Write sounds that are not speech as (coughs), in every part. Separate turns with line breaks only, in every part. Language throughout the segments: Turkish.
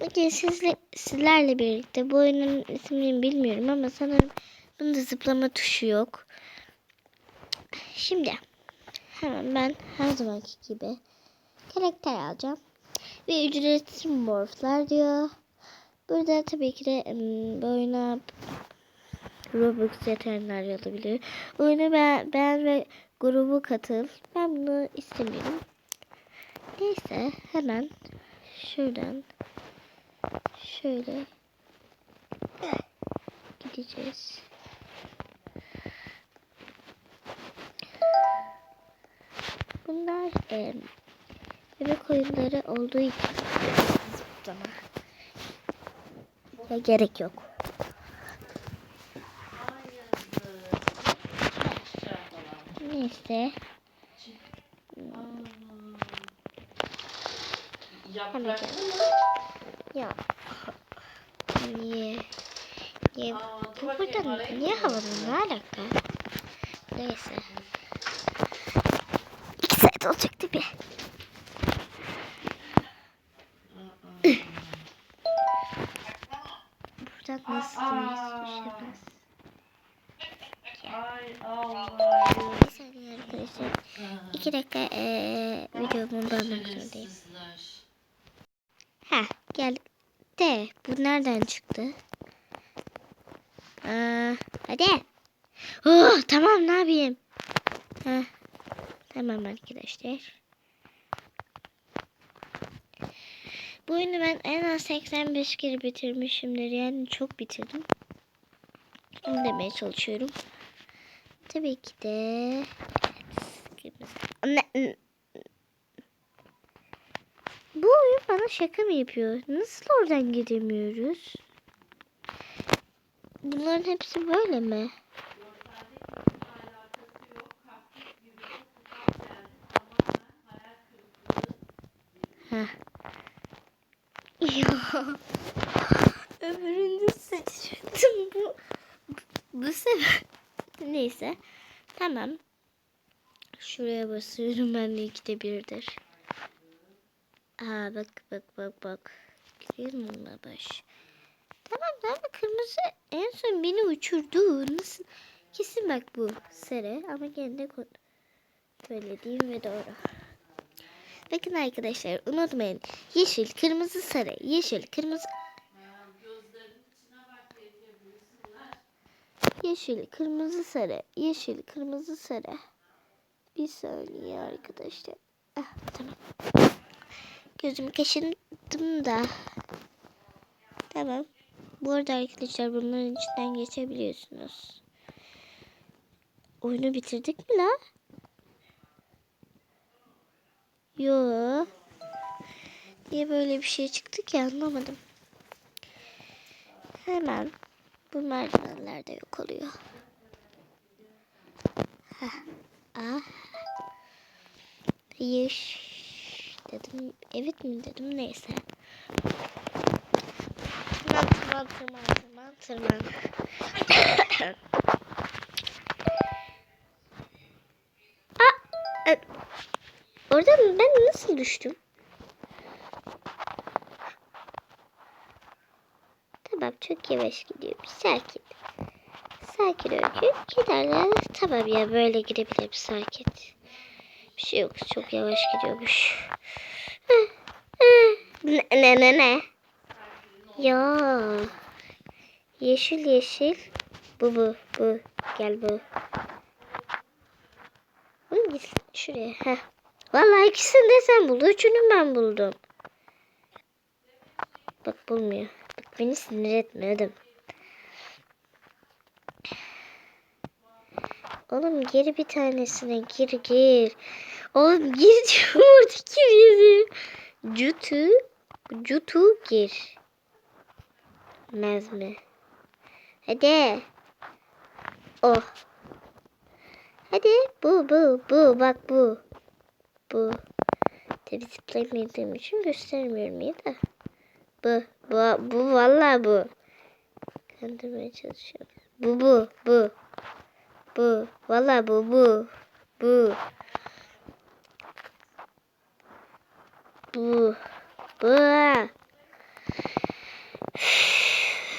Bugün sizle, sizlerle birlikte bu oyunun ismini bilmiyorum ama sanırım bunda zıplama tuşu yok. Şimdi hemen ben her zamanki gibi karakter alacağım. Ve ücretsiz morflar diyor. Burada tabii ki de bu oyuna Robux yetenler olabilir. Oyunu ben, ben ve grubu katıl. Ben bunu istemiyorum. Neyse hemen şuradan şöyle gideceğiz. Bunlar e, bebek oyunları olduğu için zıplama gerek yok. Neyse.
Yaprak.
Ya. Niye? Niye?
Aa,
Bu burada niye
mı?
havalı? Ne alaka? Neyse. İki saat olacak değil mi? Buradan nasıl
Allah.
Bir saniye arkadaşlar. İki dakika eee videomu bölmek zorundayım. Ha geldik. De bu nereden çıktı? Aa, hadi. Oh, tamam ne yapayım? Ha, tamam arkadaşlar. Bu oyunu ben en az 85 kere bitirmişimdir. Yani çok bitirdim. Onu demeye çalışıyorum. Tabii ki de... Ne, bu oyun bana şaka mı yapıyor? Nasıl oradan gidemiyoruz? Bunların hepsi böyle mi? Heh. (laughs) Ya. Sıçradım bu. Bu sefer. Neyse. Tamam. Şuraya basıyorum ben de ikide birdir. Aa bak bak bak bak. Musun baş? Tamam tamam kırmızı en son beni uçurdu. Nasıl? Kesin bak bu sarı ama gene de ko- böyle diyeyim ve doğru. Bakın arkadaşlar unutmayın. Yeşil, kırmızı, sarı. Yeşil, kırmızı. Yeşil, kırmızı, sarı. Yeşil, kırmızı, sarı. Bir saniye arkadaşlar. Ah, tamam. Gözümü kaşındım da. Tamam. Bu arada arkadaşlar bunların içinden geçebiliyorsunuz. Oyunu bitirdik mi la? Yo. Niye böyle bir şey çıktı ki anlamadım. Hemen bu merdivenler de yok oluyor. Heh. Ah. Hayır dedim. Evet mi dedim neyse. Tırman tırman tırman tırman tırman. Aa, e, oradan ben nasıl düştüm? Tamam çok yavaş gidiyorum. Sakin. Sakin öykü. Giderler. Tamam ya böyle gidebilirim sakin. Bir şey yok. Çok yavaş gidiyormuş. Ne ne ne ne? Ya. Yeşil yeşil. Bu bu bu. Gel bu. Oğlum git şuraya. Heh. Vallahi ikisini de sen buldun. Üçünü ben buldum. Bak bulmuyor. Bak beni sinir etme ödüm. Oğlum geri bir tanesine gir gir. Oğlum gir (laughs) diyorum oradaki yazıyor. Cutu. Cutu gir. Mez mi? Hadi. Oh. Hadi bu bu bu bak bu. Bu. Tabi zıplayamadığım için göstermiyorum ya da. Bu bu bu vallahi bu. Kandırmaya çalışıyorum. Bu bu bu. Bu. Vallahi bu bu. Bu. Bu. Bu. (sighs)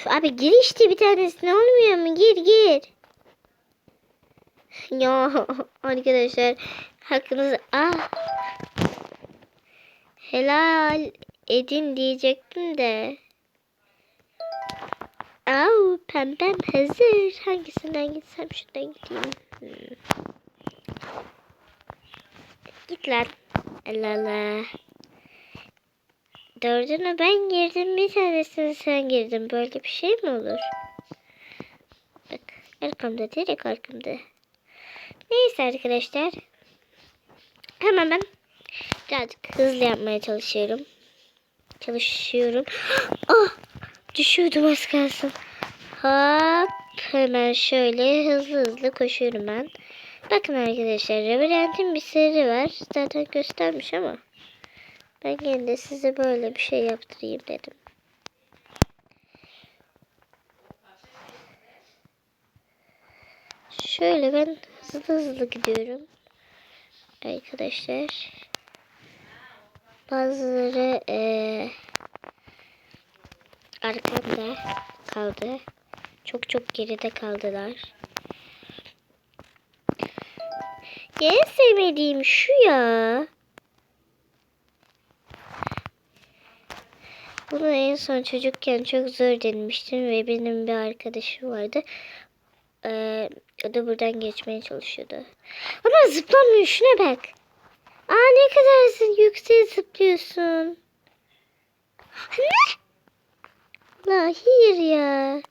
Abi gir işte bir tanesi ne olmuyor mu? Gir gir. (laughs) Ya arkadaşlar hakkınızı ah helal edin diyecektim de. Au pembem hazır. Hangisinden gitsem şuradan gideyim. Hmm. Git lan. Allah Allah. Dördüne ben girdim bir tanesini sen girdin. Böyle bir şey mi olur? Bak arkamda direkt arkamda. Neyse arkadaşlar. Hemen ben birazcık hızlı yapmaya çalışıyorum. Çalışıyorum. (gasps) Ah! Düşüyordum az kalsın. Hop. Hemen şöyle hızlı hızlı koşuyorum ben. Bakın arkadaşlar. Labirentin bir seri var. Zaten göstermiş ama. Ben yine de size böyle bir şey yaptırayım dedim. Şöyle ben hızlı hızlı gidiyorum. Arkadaşlar. Bazıları eee arkamda kaldı. Çok çok geride kaldılar. En sevmediğim şu ya. Bunu en son çocukken çok zor denemiştim ve benim bir arkadaşım vardı. Ee, o da buradan geçmeye çalışıyordu. Ama zıplamıyor şuna bak. Aa ne kadar yükseğe zıplıyorsun. Ne? Hayır ya.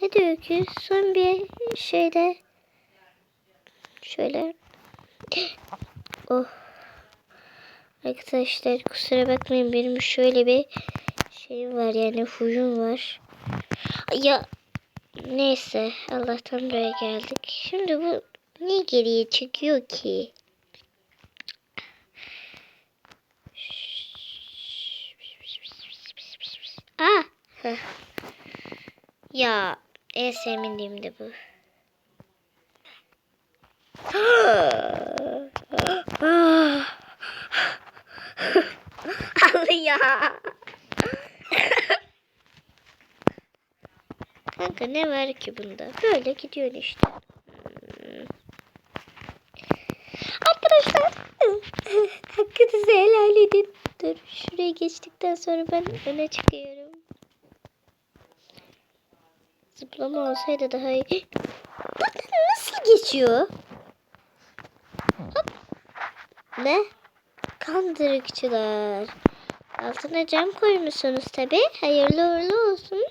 Hadi öküz son bir şeyde. Şöyle. Oh. Arkadaşlar kusura bakmayın benim şöyle bir şey var yani huyum var. Ya neyse Allah'tan buraya geldik. Şimdi bu niye geriye çıkıyor ki? Ah. Ya en sevmediğim de bu. Al ya. Kanka ne var ki bunda? Böyle gidiyor işte. Arkadaşlar hakkınızı helal edin. Dur şuraya geçtikten sonra ben öne çıkıyorum. Zıplama olsaydı daha iyi. Buradan nasıl geçiyor? Hop. Ne? Kandırıkçılar. Altına cam koymuşsunuz tabi. Hayırlı uğurlu olsun.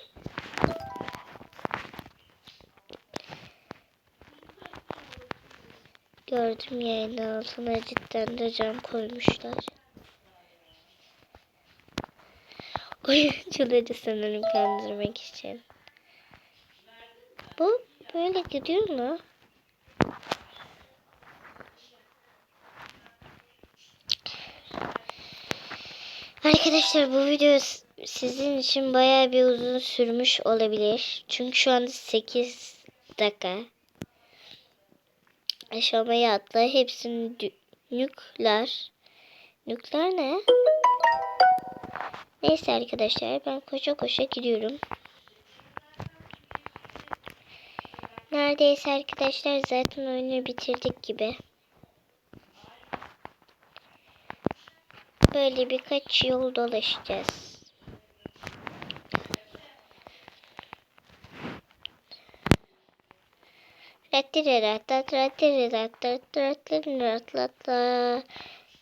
Gördüm yayın altına cidden de cam koymuşlar. Oyuncuları sanırım kandırmak için. Bu böyle gidiyor mu? Arkadaşlar bu video sizin için bayağı bir uzun sürmüş olabilir. Çünkü şu anda 8 dakika. Aşamaya atla. Hepsinin nükleer. Nükleer ne? Neyse arkadaşlar ben koşa koşa gidiyorum. Neredeyse arkadaşlar zaten oyunu bitirdik gibi. Böyle birkaç yol dolaşacağız.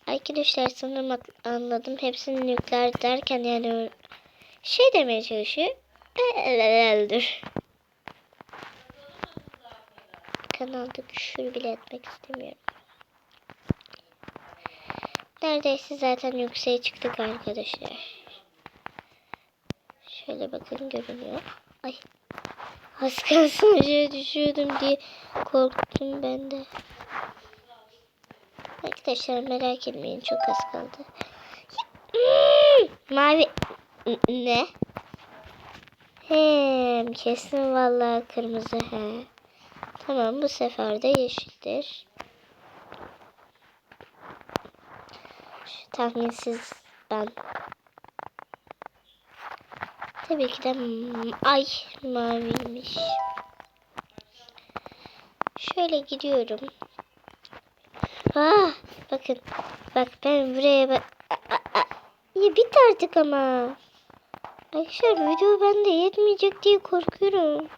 Arkadaşlar sanırım anladım. Hepsini nükleer derken yani şey demeye çalışıyor. Dur. Kanalda küfür bile etmek istemiyorum. Neredeyse zaten yükseğe çıktık arkadaşlar. Şöyle bakın görünüyor. Ay. Az kalsın (laughs) aşağı düşüyordum diye korktum ben de. Arkadaşlar merak etmeyin çok az kaldı. (laughs) Mavi ne? Hem kesin vallahi kırmızı he. Tamam bu sefer de yeşildir. Tahminsiz ben. Tabii ki de ay maviymiş. Şöyle gidiyorum. Ah, bakın. Bak ben buraya bak. Ya bit artık ama. Arkadaşlar video bende yetmeyecek diye korkuyorum.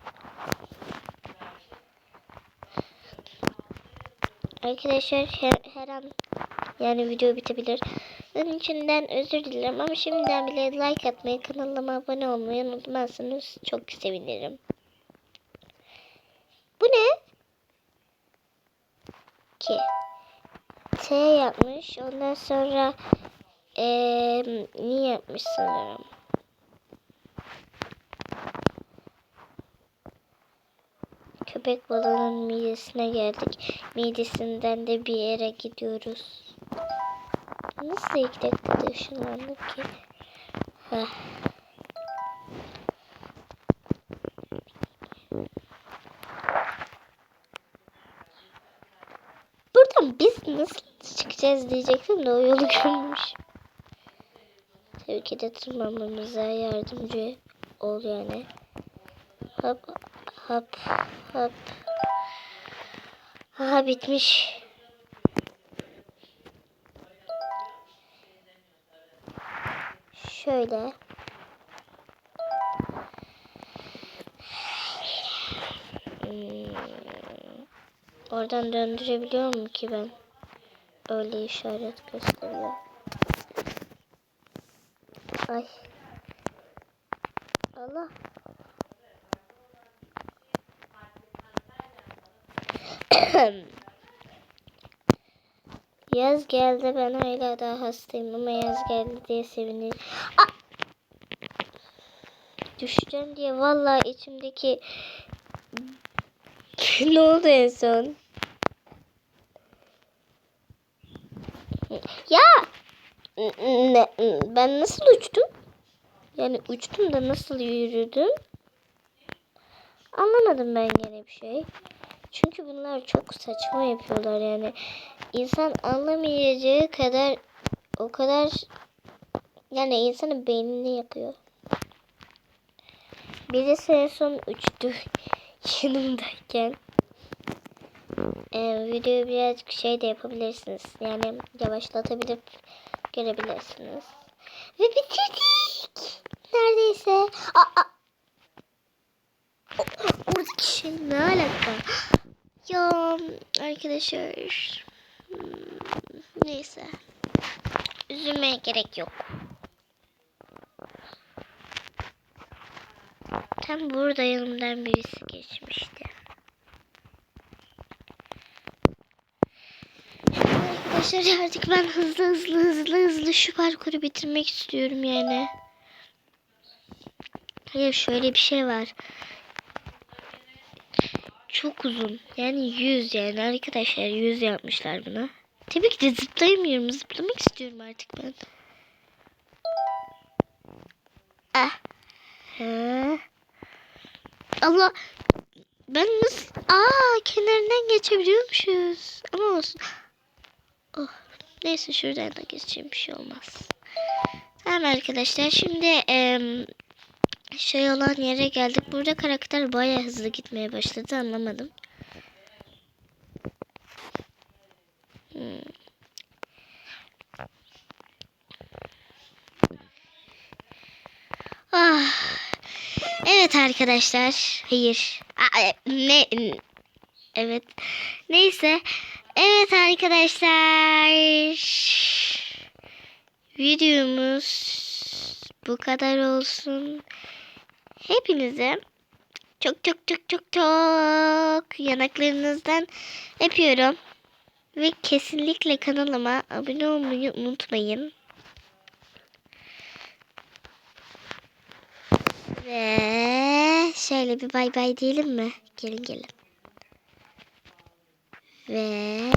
Arkadaşlar her, her an yani video bitebilir. Bunun içinden özür dilerim ama şimdiden bile like atmayı, kanalıma abone olmayı unutmazsanız çok sevinirim. Bu ne? Ki T yapmış. Ondan sonra eee ni yapmış sanırım. Köpek balığının midesine geldik. Midesinden de bir yere gidiyoruz. Nasıl iki dakikada ışınlandık ki? Heh. Buradan biz nasıl çıkacağız diyecektim de o yolu görmüş. Tabii ki de tırmanmamıza yardımcı ol yani. Hop hop hop. Aha bitmiş. Şöyle. Hmm. Oradan döndürebiliyor mu ki ben? Öyle işaret gösteriyor. Ay. Allah. (coughs) Yaz geldi ben hala daha hastayım ama yaz geldi diye sevinirim. Düşeceğim diye vallahi içimdeki (coughs) ne oldu en son? Ya ne, ben nasıl uçtum? Yani uçtum da nasıl yürüdüm? Anlamadım ben gene bir şey. Çünkü bunlar çok saçma yapıyorlar yani. İnsan anlamayacağı kadar o kadar yani insanın beynini yakıyor. Birisi en son uçtu (laughs) yanımdayken. Ee, videoyu birazcık şey de yapabilirsiniz. Yani yavaşlatabilip görebilirsiniz. Ve bitirdik. Neredeyse. Aa, aa. Oradaki şey ne alaka? Ya arkadaşlar. hmm, Neyse. Üzülmeye gerek yok. Tam burada yanımdan birisi geçmişti. Arkadaşlar artık ben hızlı hızlı hızlı hızlı şu parkuru bitirmek istiyorum yani. Hayır şöyle bir şey var. Çok uzun. Yani 100 yani arkadaşlar 100 yapmışlar buna. Tabii ki de zıplayamıyorum. Zıplamak istiyorum artık ben. Ah. Allah. Ben nasıl... Aa kenarından geçebiliyormuşuz. Ama olsun. Oh. Neyse şuradan da geçeceğim bir şey olmaz. Tamam arkadaşlar şimdi em, şey olan yere geldik. Burada karakter bayağı hızlı gitmeye başladı anlamadım. Hmm. Ah. Evet arkadaşlar. Hayır. Aa, e, ne? Evet. Neyse. Evet arkadaşlar. Videomuz bu kadar olsun. Hepinize çok çok çok çok çok yanaklarınızdan öpüyorum. Ve kesinlikle kanalıma abone olmayı unutmayın. Ve şöyle bir bay bay diyelim mi? Gelin gelin. Ve